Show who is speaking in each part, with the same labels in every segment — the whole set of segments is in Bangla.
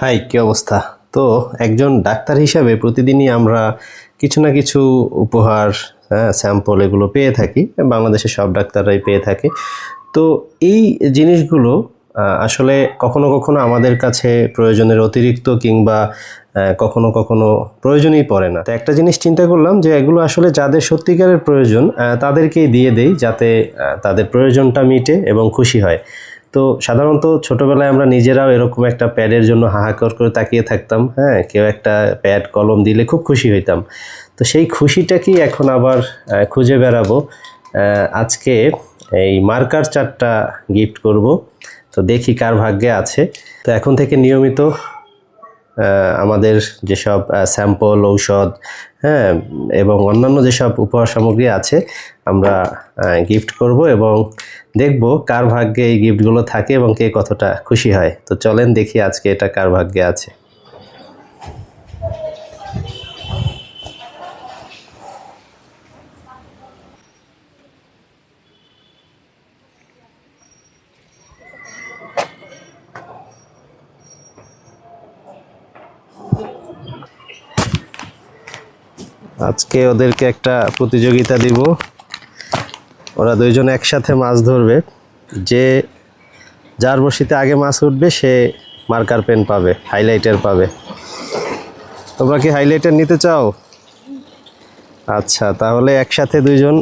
Speaker 1: হাই, কি অবস্থা? তো একজন ডাক্তার হিসাবে প্রতিদিনই আমরা কিছু না কিছু উপহার স্যাম্পল এগুলো পেয়ে থাকি। বাংলাদেশের সব ডাক্তাররাই পেয়ে থাকে। তো এই জিনিসগুলো আসলে কখনো কখনো আমাদের কাছে প্রয়োজনের অতিরিক্ত কিংবা কখনো কখনো প্রয়োজনই পড়ে না। তো একটা জিনিস চিন্তা করলাম যে এগুলো আসলে যাদের সত্যিকারের প্রয়োজন তাদেরকেই দিয়ে দেই যাতে তাদের প্রয়োজনটা মিটে এবং খুশি হয়। তো সাধারণত ছোটবেলায় আমরা নিজেরাও এরকম একটা প্যাডের জন্য হাহাকার করে তাকিয়ে থাকতাম হ্যাঁ কেউ একটা প্যাড, কলম দিলে খুব খুশি হইতাম। তো সেই খুশিটাকেই এখন আবার খুঁজে বেড়াবো? আজকে এই মার্কার চারটা গিফট করব। তো দেখি কার ভাগ্যে আছে। তো এখন থেকে নিয়মিত আমাদের যেসব স্যাম্পল ঔষধ হ্যাঁ এবং অন্যান্য যেসব উপহার সামগ্রী আছে, আমরা গিফট করব এবং দেখব কার ভাগ্যে এই গিফটগুলো থাকে এবং কে কতটা খুশি হয়। তো চলেন দেখি আজকে এটা কার ভাগ্যে আছে। আজকে ওদেরকে একটা প্রতিযোগিতা দিব। ওরা দুইজন একসাথে মাছ ধরবে। যে যার বসিতে আগে মাছ উঠবে, সে মার্কার পেন পাবে, হাইলাইটার পাবে। তোমরা কি হাইলাইটার নিতে চাও? আচ্ছা তাহলে একসাথে দুইজন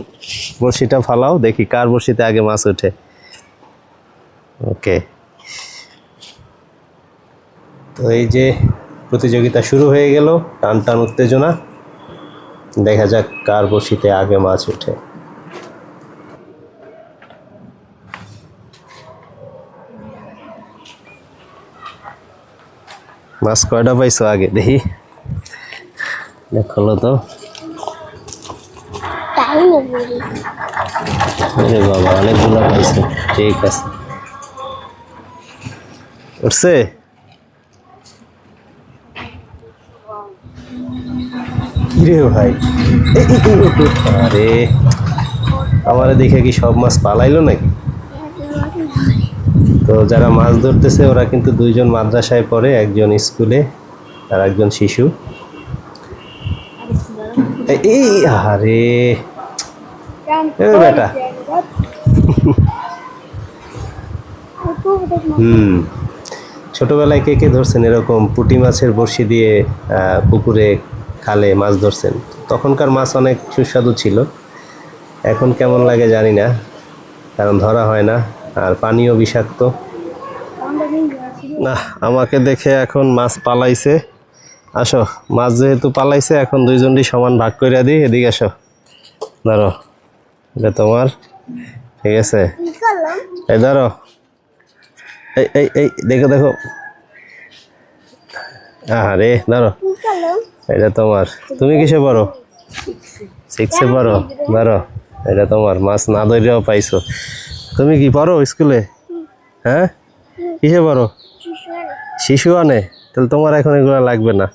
Speaker 1: বড়শিটা ফালাও, দেখি কার বড়শিতে আগে মাছ ওঠে ওকে। তো এই যে প্রতিযোগিতা শুরু হয়ে গেল, টান টান উত্তেজনা। দেখা যাক কার বড়শিতে আগে মাছ ওঠে। মাছ কয়টা পাইছো আগে? দেখি। দেখল তো। বাবা, অনেকগুলো পাইছো। ঠিক আছে। উঠছে? কিরে ভাই? আরে, আমারে দেখে কি সব মাছ পালাইলো নাকি? তো যারা মাছ ধরতেছে, ওরা কিন্তু দুইজন মাদ্রাসায় পড়ে, একজন স্কুলে আর একজন শিশু। এই, আরে বেটা। হুম, ছোটবেলায় কে কে ধরছেন এরকম পুঁটি মাছের বড়শি দিয়ে পুকুরে খালে মাছ ধরছেন। তখনকার মাছ অনেক সুস্বাদু ছিল। এখন কেমন লাগে জানি না, কারণ ধরা হয় না, আর পানিও বিষাক্ত। না আমাকে দেখে এখন মাছ পালাইছে। আসো, মাছ যেহেতু পালাইছে, এখন দুইজনই সমান ভাগ করে দিই, এদিকে আসো। ধরো, এটা তোমার, ঠিক আছে? এই ধরো। এই এই এই, দেখো দেখো। আরে ধরো। এটা তোমার। তুমি কিসে পড়ো? সিক্সে পড়ো? ধরো এটা তোমার মাছ না ধরেও পাইছো। তুমি কি পড়ো স্কুলে? হ্যাঁ? কিসে পড়ো? শিশু আনে তাহলে তোমার এখন এগুলো লাগবে না।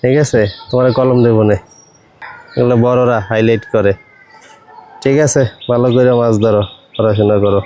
Speaker 1: ঠিক আছে? তোমার কলম দেবো না। এগুলো বড়রা হাইলাইট করে। ঠিক আছে? ভালো করে মাছ ধরো পড়াশোনা করো।